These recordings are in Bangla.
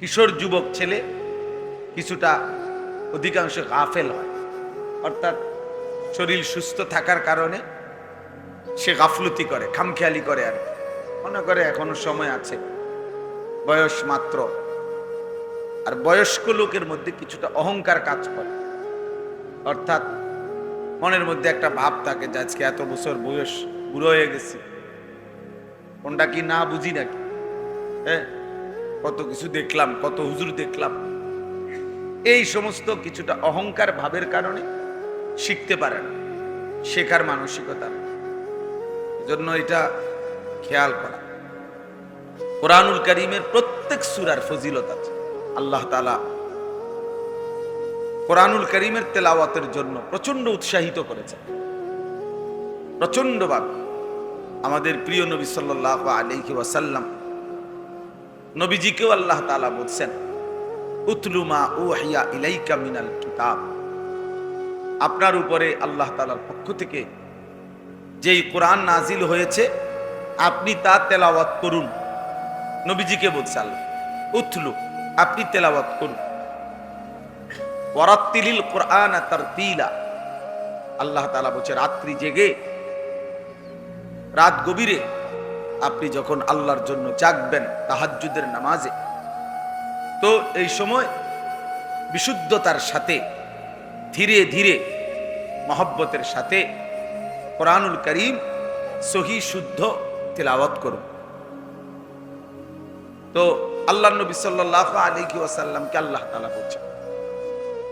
কিশোর যুবক ছেলে কিছুটা অধিকাংশ গাফেল হয়। অর্থাৎ শরীর সুস্থ থাকার কারণে সে গাফলতি করে, খামখেয়ালি করে আর। মনে করে এখনও সময় আছে, বয়স মাত্র। আর বয়স্ক লোকের মধ্যে কিছুটা অহংকার কাজ করে। অর্থাৎ মনের মধ্যে একটা ভাব থাকে যে আজকে এত বছর বয়স বুড়ো হয়ে গেছি। কোনটা কি না বুঝি নাকি? হ্যাঁ? কত কিছু দেখলাম, কত হুজুর দেখলাম। এই সমস্ত কিছুটা অহংকার ভাবের কারণে শিখতে পারে না, শেখার মানসিকতা। জন্য এটা খেয়াল করা। কোরআনুল করিমের প্রত্যেক সুরার ফজিলত আছে, আল্লাহ তালা কোরআনুল করিমের তেলাওয়াতের জন্য প্রচণ্ড উৎসাহিত করেছেন। প্রচন্ডভাবে আমাদের প্রিয় নবী সাল্লাহ আলহি ওয়াসাল্লাম নবীজিকেও আল্লাহ তালা বলছেন উতলুমা ও হিয়া ইলাইকা মিনাল কিতাব। আপনার উপরে আল্লাহ তালার পক্ষ থেকে যেই কোরআন নাজিল হয়েছে, আপনি তা তেলাওয়াত করুন। নবীজিকে বলছে আল্লাহ, উতলু, আপনি তেলাওয়াত করুন। ওয়ারাত্তিলিল কোরআন তার তিলা আল্লাহ তালা বলছে, রাত্রি জেগে, রাত গভীরে আপনি যখন আল্লাহর জন্য জাগবেন তাহাজ্জুদের নামাজে, তো এই সময় বিশুদ্ধতার সাথে, ধীরে ধীরে মহব্বতের সাথে কোরআনুল করিম সহি শুদ্ধ তেলাওয়াত করুন। তো আল্লাহ নবী সাল্লাহ আলিকি ওয়াসাল্লামকে আল্লাহ তালা বলছেন,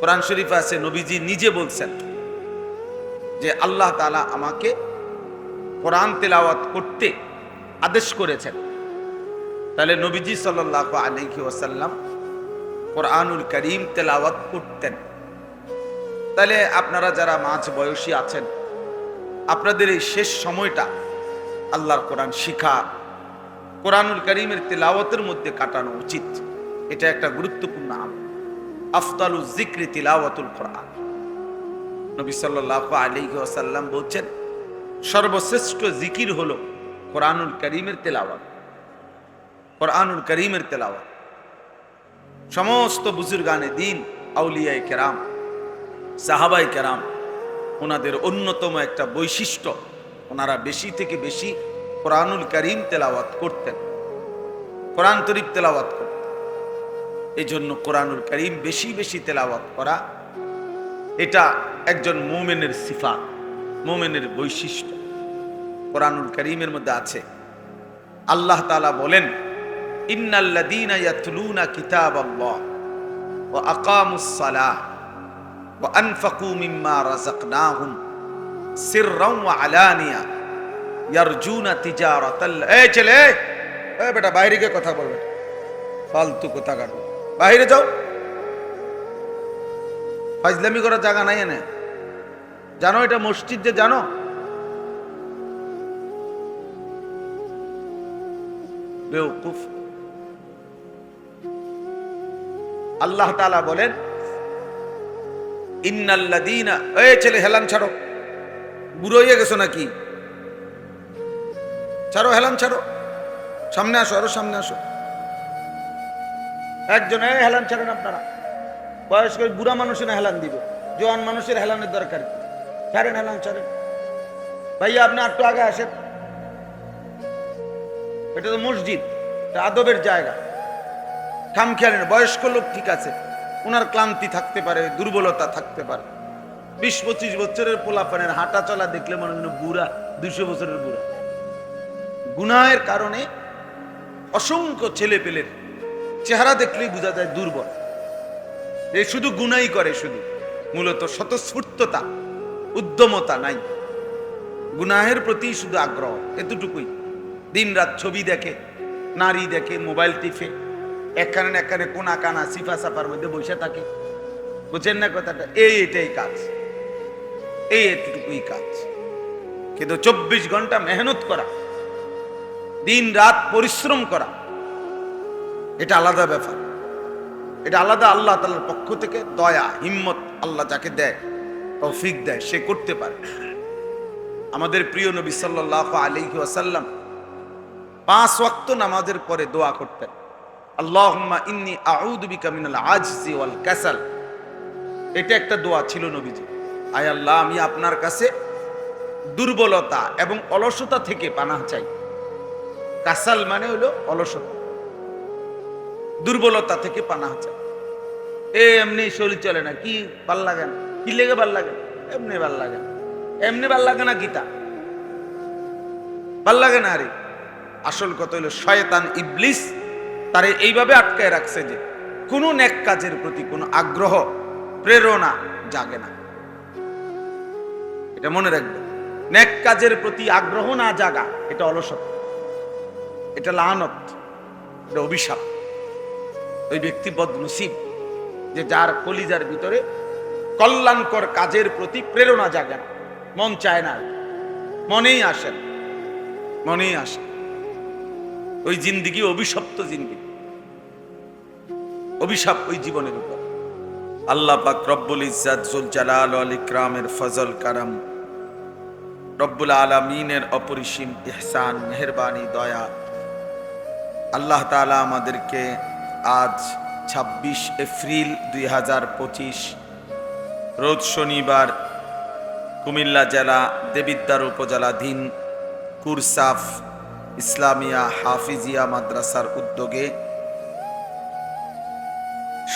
কোরআন শরীফ আছে, নবীজি নিজে বলছেন যে আল্লাহ তালা আমাকে কোরআন তেলাওয়াত করতে আদেশ করেছেন। তাহলে নবীজি সাল্লাহ আলহি ওয়াসাল্লাম কোরআনুল করিম তেলাওয়াত করতেন। তাহলে আপনারা যারা মাঝ বয়সী আছেন, আপনাদের এই শেষ সময়টা আল্লাহর কোরআন শিখা, কোরআনুল করিমের তেলাওয়াতের মধ্যে কাটানো উচিত। এটা একটা গুরুত্বপূর্ণ আমল। আফতালু জিক্রি তিলাওয়াতুল কোরআন। নবী সাল্লাহ আলাইহি ওয়াসাল্লাম বলছেন, সর্বশ্রেষ্ঠ জিকির হলো কোরআনুল করিমের তেলাওয়াত। কোরআনুল করিমের তেলাওয়াত। সমস্ত বুজুর্গানে দিন আউলিয়ায় কেরাম সাহাবাই কেরাম, ওনাদের অন্যতম একটা বৈশিষ্ট্য, ওনারা বেশি থেকে বেশি কোরআনুল করিম তেলাওয়াত করতেন। কোরআন তরিক তেলাওয়াত করতেন। এই জন্য কোরআনুল করিম বেশি বেশি তেলাওয়াত করা, এটা একজন মোমেনের সিফা মোমেনের বৈশিষ্ট্য। কোরআনুল করিমের মধ্যে আছে। আল্লাহ তালা বলেন, ইন্নাল্লাযীনা ইয়াতলুনা কিতাবাল্লাহ ওয়া আকামুস সালাহ ওয়া আনফাকু মিম্মা রাযাকনাহুম সিররান ওয়া আলানিয়া ইয়ারজুনা তিজারাতাল এই ছেলে, এই বেটা বাইরে গিয়ে কথা বলবে। ফালতু কথা কাটো বাইরে যাও। ফাজলামি করার জায়গা নাই এনে। জানো এটা মসজিদ যে জানো? বেউকুফ আল্লাহ তালা বলেন, ইন্নাল্লাযীনা এই ছেলে, হেলান ছাড়ো। বুড়ো হয়ে গেছো নাকি? ছাড়ো, হেলান ছাড়ো। সামনে আসো, আরও সামনে আসো। একজন হেলান ছাড়েন আপনারা। বয়স্ক বুড়া মানুষের হেলান দিবে। জোয়ান মানুষের হেলানের দরকার? ছাড়েন, হেলান ছাড়েন। ভাইয়া, আপনি একটু আগে আসেন। এটা তো মসজিদ, এটা আদবের জায়গা। খাম খেয়ালেন বয়স্ক লোক ঠিক আছে ওনার ক্লান্তি থাকতে পারে, দুর্বলতা থাকতে পারে। বিশ পঁচিশ বছরের পোলাপানের হাঁটা চলা দেখলে মনে হয় বুড়া দুশো বছরের বুড়া। গুনাহের কারণে অসংখ্য ছেলে পেলের চেহারা দেখলেই বোঝা যায় দুর্বল। এ শুধু গুনাই করে শুধু, মূলত স্বতঃস্ফূর্ততা, উদ্যমতা নাই। গুনাহের প্রতি শুধু আগ্রহ, এতটুকুই। দিন রাত ছবি দেখে, নারী দেখে, মোবাইল টিপে একখানে একখানে কোনা কানা, সিফা সাফার মধ্যে বসে থাকে। বুঝেন না কথাটা? এই এটাই কাজ। এই এতটুকুই কাজ। কিন্তু চব্বিশ ঘণ্টা মেহনত করা দিন রাত পরিশ্রম করা, এটা আলাদা ব্যাপার। এটা আলাদা আল্লাহ তালার পক্ষ থেকে দয়া, হিম্মত আল্লাহ যাকে দেয়, তৌফিক দেয়, সে করতে পারে। আমাদের প্রিয় নবী সাল্লাহ আলী ওয়াসাল্লাম পাঁচ ওয়াক্ত নামাজের পরে দোয়া করতেন। আল্লাহুম্মা ইন্নি আউযু বিকা মিনাল আজজি ওয়াল কাসাল। এটা একটা দোয়া ছিল নবীজি। আয় আল্লাহ, আমি আপনার কাছে দুর্বলতা এবং অলসতা থেকে পানাহ চাই। কাসাল মানে হলো অলসতা। দুর্বলতা থেকে পানাহ চাই। এ, এমনি শরীর চলে না, কি ভালো লাগে না। কি লেগে ভালো লাগে এমনি ভালো লাগে এমনি ভালো লাগে না গীতা ভালো লাগে না আরে। আসল কথা হলো শয়তান ইবলিস তারে এইভাবে আটকায় রাখছে যে কোনো নেক কাজের প্রতি কোনো আগ্রহ, প্রেরণা জাগে না। এটা মনে রাখবে। নেক কাজের প্রতি আগ্রহ না জাগা, এটা অলসত। এটা লানত, এটা অভিশাপ। ওই ব্যক্তি বদনসিব যে যার কলিজার ভিতরে কল্যাণকর কাজের প্রতি প্রেরণা জাগে না। মন চায় না মনেই আসেন মনেই আসে ওই জিন্দিগি অভিশপ্ত জিন্দিগি। অভিশাপ ওই জীবনের উপর। আল্লাহ পাক রব্বুল ইজ্জাত, জুল জালাল ওয়াল ইকরামের ফজল কারাম, রব্বুল আলামিনের অপরিসীম ইহসান, মেহেরবানি, দয়া। আল্লাহ তাআলা আমাদেরকে আজ ২৬ এপ্রিল দুই হাজার পঁচিশ, রোজ শনিবার কুমিল্লা জেলা দেবিদ্বার উপজেলাধীন কুরসাফ ইসলামিয়া হাফিজিয়া মাদ্রাসার উদ্যোগে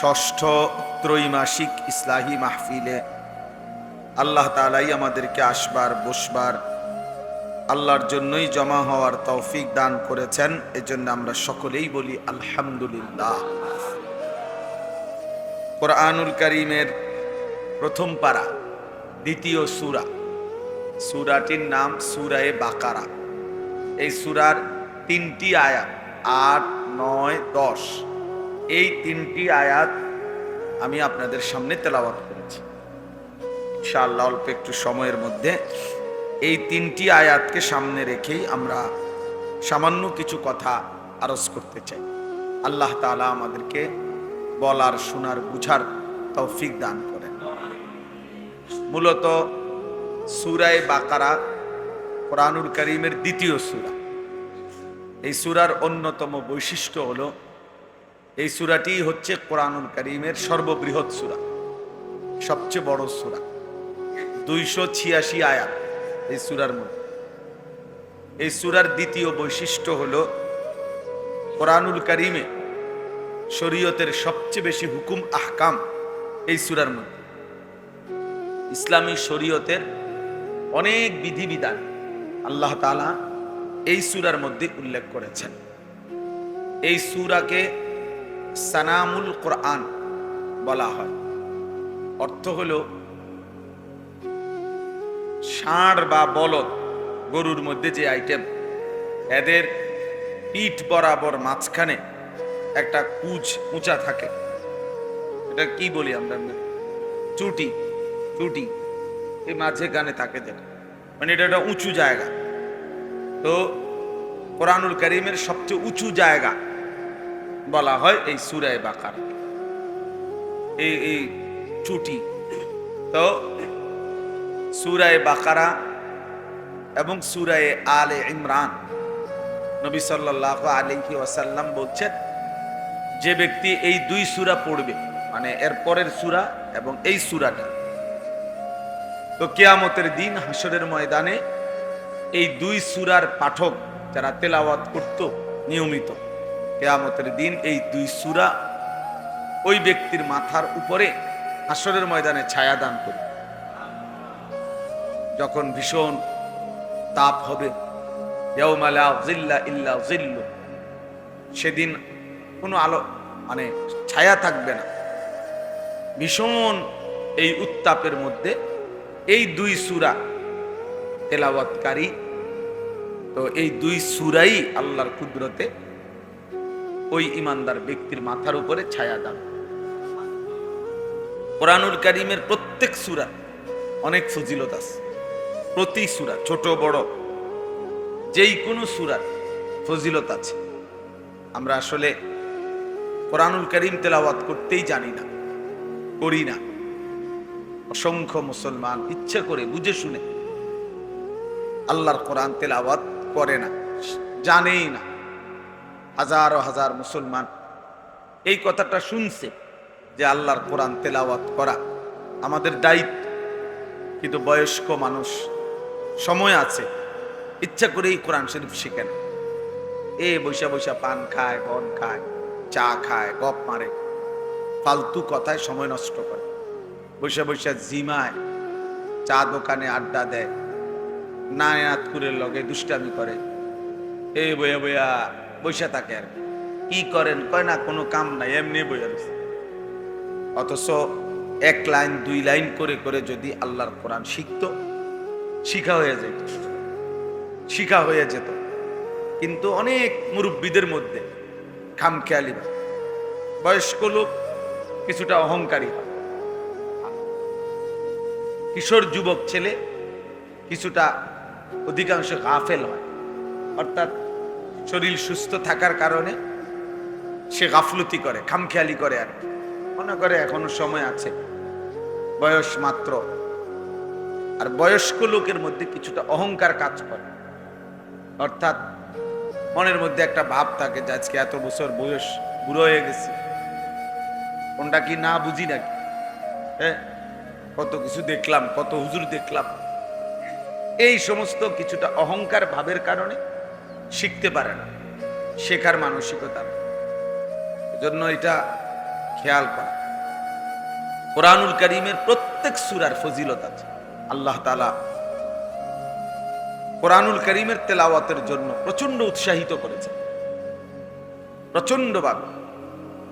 ষষ্ঠ ত্রৈমাসিক ইসলাহি মাহফিলে আল্লাহ তালাই আমাদেরকে আসবার, বসবার, আল্লাহর জন্যই জমা হওয়ার তৌফিক দান করেছেন। এজন্য আমরা সকলেই বলি আলহামদুলিল্লাহ। কোরআনুল করিমের প্রথম পারা, দ্বিতীয় সুরা। সুরাটির নাম সুরায়ে বাকারা। এই সুরার তিনটি আয়াত, আট, নয়, দশ, এই তিনটি আয়াত আমি আপনাদের সামনে তেলাওয়াত করেছি। ইনশাআল্লাহ অল্প একটু সময়ের মধ্যে এই তিনটি আয়াতকে সামনে রেখেই আমরা সামান্য কিছু কথা আরজ করতে চাই। আল্লাহ তাআলা আমাদেরকে বলার, শোনার, বুঝার তৌফিক দান করেন। মূলত সুরায় বাকারা কোরআনুল করিমের দ্বিতীয় সুরা। এই সুরার অন্যতম বৈশিষ্ট্য হল, এই সুরাটি হচ্ছে কোরআনুল করিমের সর্ববৃহৎ সুরা, সবচেয়ে বড় সুরা। দুইশো ছিয়াশি আয়াত এই সুরার মধ্যে। এই সুরার দ্বিতীয় বৈশিষ্ট্য হল, কোরআনুল করিমে শরীয়তের সবচেয়ে বেশি হুকুম, আহকাম এই সুরার মধ্যে। ইসলামী শরীয়তের অনেক বিধিবিধান আল্লাহ তালা এই সুরার মধ্যে উল্লেখ করেছেন। এই সুরাকে সানামুল কোরআন বলা হয়। অর্থ হল ষাঁড় বা বলদ গরুর মধ্যে যে আইটেম এদের পিঠ বরাবর মাঝখানে একটা কুচ উঁচা থাকে। এটা কি বলি আমরা? চুটি চুটি, এই মাঝে গানে থাকে যেটা। মানে এটা একটা উঁচু জায়গা। তো কোরআনুল করিমের সবচেয়ে উঁচু জায়গা বলা হয় এই সুরায় বাকার। এই এই চুটি। তো সুরায় বাকারা এবং সুরায় আলে ইমরান নবী সাল্লাহ আলহি ওয়াসাল্লাম বলছেন, যে ব্যক্তি এই দুই সুরা পড়বে মানে এর পরের সুরা এবং এই সুরাটা তো কেয়ামতের দিন হাসরের ময়দানে এই দুই সুরার পাঠক যারা তেলাওয়াত করত নিয়মিত, কেয়ামতের দিন এই দুই সুরা ওই ব্যক্তির মাথার উপরে হাসরের ময়দানে ছায়া দান করবে যখন ভীষণ তাপ হবে সেদিন কোনো আলো মানে ছায়া থাকবে না। ভীষণ এই উত্তাপের মধ্যে এই দুই সুরা তেলাওয়াতকারী, তো এই দুই সুরাই আল্লাহর কুদরতে ওই ইমানদার ব্যক্তির মাথার উপরে ছায়া দান কোরআনুল করিমের প্রত্যেক সুরা অনেক ফজিলত আছে। প্রতি সুরা, ছোট, বড় যেই কোনো সুরার ফজিলত আছে। আমরা আসলে কোরআনুল করিম তেলাওয়াত করতেই জানি না, করি না। অসংখ্য মুসলমান ইচ্ছে করে বুঝে শুনে। আল্লাহর কোরআন তেলাওয়াত করে না, জানেই না। হাজারো হাজার মুসলমান এই কথাটা শুনছে যে আল্লাহর কোরআন তেলাওয়াত করা আমাদের দায়িত্ব। কিন্তু বয়স্ক মানুষ সময় আছে, ইচ্ছা করেই কোরআন শরীফ শিখেন এ বৈশা বৈশা পান খায়, বন খায়, চা খায়, গপ মারে, ফালতু কথায় সময় নষ্ট করে। বৈশা বৈশা জিমায়, চা দোকানে আড্ডা দেয় নায়াতপুরের লগে দুষ্টামি করে। এ বইয়া বইয়া বৈশা থাকে আর কি। কি করেন? কয় না, কোনো কাম নাই, এমনি বইয়া রয়েছে। অথচ এক লাইন, দুই লাইন করে করে যদি আল্লাহর কোরআন শিখত, শিখা হয়ে যেত। শিখা হয়ে যেত। কিন্তু অনেক মুরব্বীদের মধ্যে খামখেয়ালি বয়স্ক লোক কিছুটা অহংকারী হয়। কিশোর যুবক ছেলে কিছুটা অধিকাংশ গাফেল হয়। অর্থাৎ শরীর সুস্থ থাকার কারণে সে গাফলতি করে, খামখেয়ালি করে আর। মনে করে এখনও সময় আছে, বয়স মাত্র। আর বয়স্ক লোকের মধ্যে কিছুটা অহংকার কাজ করে। অর্থাৎ মনের মধ্যে একটা ভাব থাকে যে আজকে এত বছর বয়স বুড়ো হয়ে গেছি। কোনটা কি না বুঝি নাকি? হ্যাঁ? কত কিছু দেখলাম, কত হুজুর দেখলাম। এই সমস্ত কিছুটা অহংকার ভাবের কারণে শিখতে পারে না, শেখার মানসিকতা জন্য এটা খেয়াল করা। কোরআনুল করিমের প্রত্যেক সুরার ফজিলত আছে। আল্লাহ তালা কোরআনুল করিমের তেলাওয়াতের জন্য প্রচণ্ড উৎসাহিত করেছে প্রচন্ডভাবে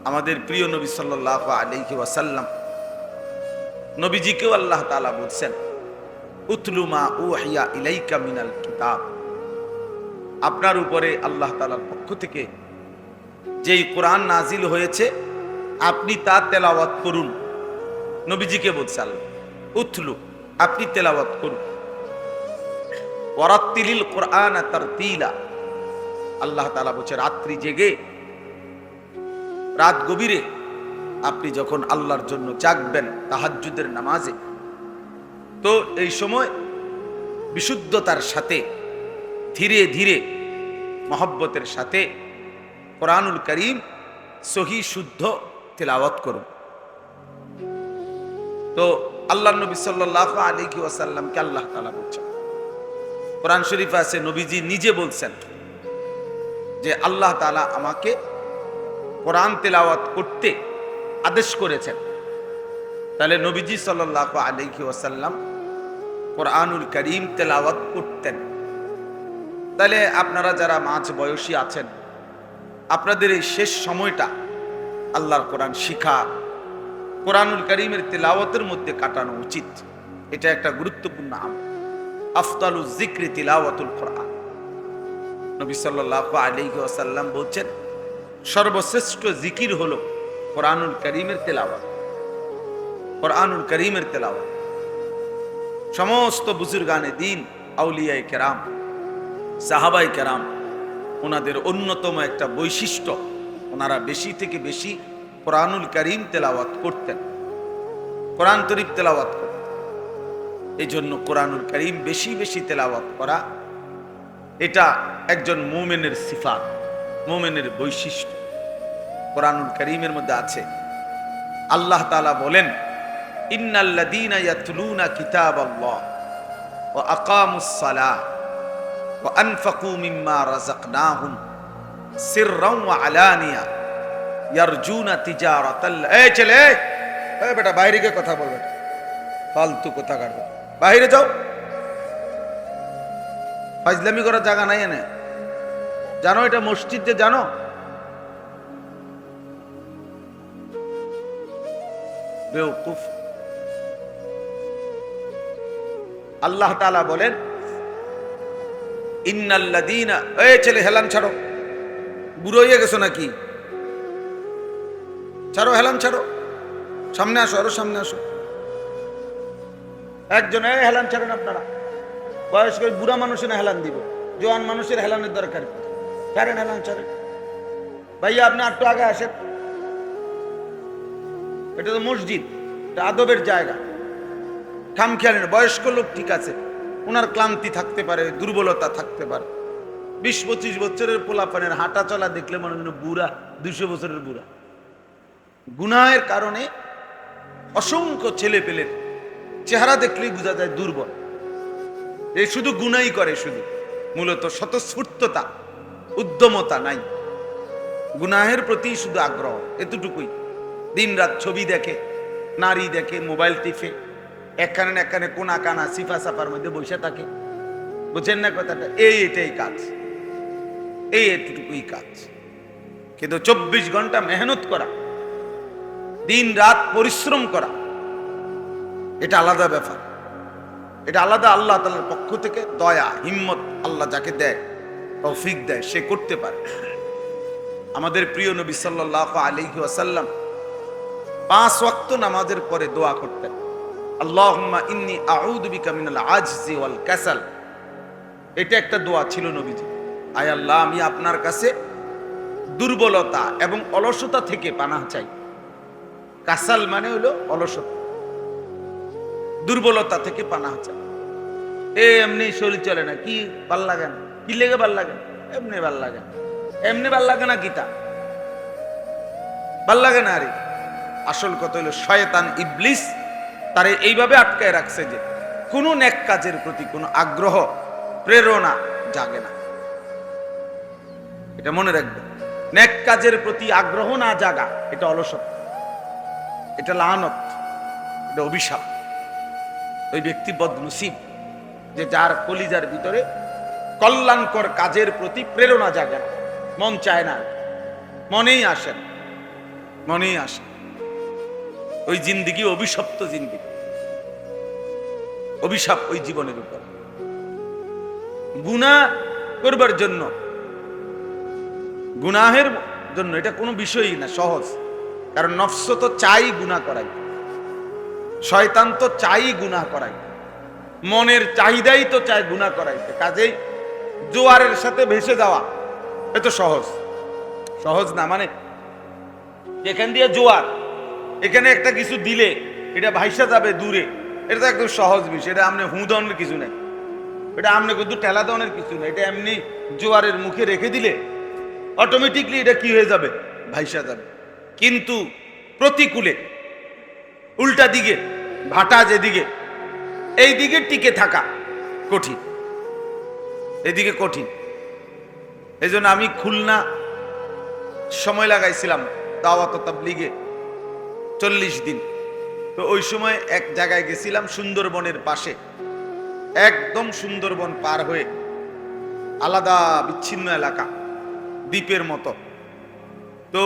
আমাদের প্রিয় নবী সাল্লাহ আলাইহি ওয়াসাল্লাম নবীজিকেও আল্লাহ তালা বলছেন উতলুমা উহিয়া ইলাইকা মিনাল কিতাব। আপনার উপরে আল্লাহ তালার পক্ষ থেকে যেই কোরআন নাজিল হয়েছে, আপনি তা তেলাওয়াত করুন। নবীজিকে বলছে আল্লাহ উথলু আপনি তেলাওয়াত করুন। ওয়ারাত্তিলিল কোরআন তারতিলা। আল্লাহ তালা বলছে, রাত্রি জেগে, রাত গভীরে আপনি যখন আল্লাহর জন্য জাগবেন তাহাজ্জুদের নামাজে, তো এই সময় বিশুদ্ধতার সাথে, ধীরে ধীরে মহব্বতের সাথে কোরআনুল করিম সহি শুদ্ধ তেলাওয়াত করুন। তো আল্লাহ নবী সাল্লাহ আলিকি ওয়াসাল্লামকে আল্লাহ তালা বলছেন, কোরআন শরীফ আছে, নবীজি নিজে বলছেন যে আল্লাহ তালা আমাকে কোরআন তেলাওয়াত করতে আদেশ করেছেন। তাহলে নবীজি সাল্লাহ আলিকি ওয়াসাল্লাম কোরআনুল করিম তেলাওয়াত করতেন। তাহলে আপনারা যারা মাঝ বয়সী আছেন, আপনাদের এই শেষ সময়টা আল্লাহর কোরআন শিখা, কোরআনুল করিমের তেলাওয়াতের মধ্যে কাটানো উচিত। এটা একটা গুরুত্বপূর্ণ আম আফতালু জিক্রি তিলাওয়াতুল কোরআন। নবী আলাইহি ওয়াসাল্লাম বলছেন, সর্বশ্রেষ্ঠ জিকির হলো কোরআনুল করিমের তেলাওয়াত। কোরআনুল করিমের তেলাওয়াত। সমস্ত বুজুর্গানে দিন আউলিয়ায়ে কেরাম সাহাবাই কেরাম, ওনাদের অন্যতম একটা বৈশিষ্ট্য, ওনারা বেশি থেকে বেশি কোরআনুল করিম তেলাওয়াত করতেন। কোরআন তরিফ তেলাওয়াত করতেন। এই জন্য কোরআনুল করিম বেশি বেশি তেলাওয়াত করা, এটা একজন মোমেনের সিফাত, মোমেনের বৈশিষ্ট্য। কোরআনুল করিমের মধ্যে আছে। আল্লাহ তালা বলেন কিতাব ও বেটা বাইরে গিয়ে কথা বলবে। ফালতু কথা কাটবে বাইরে যাও। ফাজলামি করার জায়গা নাই এনে। জানো এটা মসজিদ যে জানো? বেওকুফ আল্লাহ তালা বলেন ইন্নাল্লাদিনা এই ছেলে হেলান ছাড়ো। বুড়ো হয়ে গেছো নাকি? ছাড়ো, হেলান ছাড়ো। সামনে আসো, আরও সামনে আসো। একজন, এই হেলান ছাড়েন আপনারা। বয়স্ক বুড়া মানুষের হেলান দিব। জোয়ান মানুষের হেলানের দরকার ছাড়েন, হেলান ছাড়েন। ভাইয়া, আপনি একটু আগে আসেন। এটা তো মসজিদ, এটা আদবের জায়গা। খামখেয়ালি না বয়স্ক লোক ঠিক আছে ওনার ক্লান্তি থাকতে পারে, দুর্বলতা থাকতে পারে। বিশ পঁচিশ বছরের পোলাপানের হাঁটা চলা দেখলে মনে হয় বুড়া দুশো বছরের বুড়া। গুনাহের কারণে অসংখ্য ছেলে পেলের চেহারা দেখলেই বোঝা যায় দুর্বল। এই শুধু গুনাই করে শুধু, মূলত স্বতঃস্ফূর্ততা, উদ্যমতা নাই। গুনাহের প্রতি শুধু আগ্রহ, এতটুকুই। দিনরাত ছবি দেখে, নারী দেখে, মোবাইল টিফে এখানে না এখানে কোনা কানা, সিফা সাফার মধ্যে বসে থাকে। বুঝেন না কথাটা? এই এটাই কাজ। এই এতটুকুই কাজ। কিন্তু চব্বিশ ঘণ্টা মেহনত করা দিন রাত পরিশ্রম করা, এটা আলাদা ব্যাপার। এটা আলাদা আল্লাহ তালার পক্ষ থেকে দয়া, হিম্মত আল্লাহ যাকে দেয়, তৌফিক দেয়, সে করতে পারে। আমাদের প্রিয় নবী সাল্লাহ আলাইহি ওয়াসাল্লাম পাঁচ ওয়াক্ত নামাজের পরে দোয়া করতেন। ইন্নি এটা একটা দোয়া ছিল আপনার কাছে দুর্বলতা এবং অলসতা থেকে পানাহ চাই। কাসাল মানে হলো অলসতা। দুর্বলতা থেকে চাই। এ এমনি শরীর চলে না, কি ভালো লাগে না? কি লেগে ভালো লাগে এমনি ভালো লাগে এমনি ভালো লাগে না গীতা ভালো লাগে না আরে। আসল কথা হলো শয়তান ইবলিস তারে এইভাবে আটকায় রাখছে যে কোনো নেক কাজের প্রতি কোনো আগ্রহ, প্রেরণা জাগে না। এটা মনে রাখবে। নেক কাজের প্রতি আগ্রহ না জাগা, এটা অলসত। এটা লানত, এটা অভিশাপ। ওই ব্যক্তি বদনসিব যে যার কলিজার ভিতরে কল্যাণকর কাজের প্রতি প্রেরণা জাগে না। মন চায় না। মনেই আসেন মনেই আসে ওই জিন্দিগি অভিশপ্ত জিন্দিগি। অভিশাপ ওই জীবনের উপর। গুণা করবার জন্য। গুনাহের জন্য, এটা কোনো বিষয়ই না, সহজ। কারণ নফস তো চাই গুণা করাই। শয়তান তো চাই গুণা করাই। মনের চাহিদাই তো চায় গুণা করাইতে কাজেই জোয়ারের সাথে ভেসে যাওয়া, এ তো সহজ। সহজ না মানে এখান দিয়ে জোয়ার এখানে একটা কিছু দিলে, এটা ভাইসা যাবে দূরে। এটা তো একদম সহজ বিষয়, এটা আপনি হুঁদনের কিছু নেই। এটা আপনি কিন্তু ঠেলা দনের কিছু নেই, এটা এমনি জোয়ারের মুখে রেখে দিলে অটোমেটিকলি এটা কি হয়ে যাবে? ভাইসা যাবে। কিন্তু প্রতিকূলে, উল্টা দিকে, ভাটা যেদিকে, এই দিকে টিকে থাকা কঠিন। এদিকে কঠিন। এই আমি খুলনা সময় লাগাইছিলাম দাওয়াত তাবলিগে। চল্লিশ দিন। তো ওই সময় এক জায়গায় গেছিলাম সুন্দরবনের পাশে। একদম সুন্দরবন পার হয়ে আলাদা বিচ্ছিন্ন এলাকা, দ্বীপের মতো। তো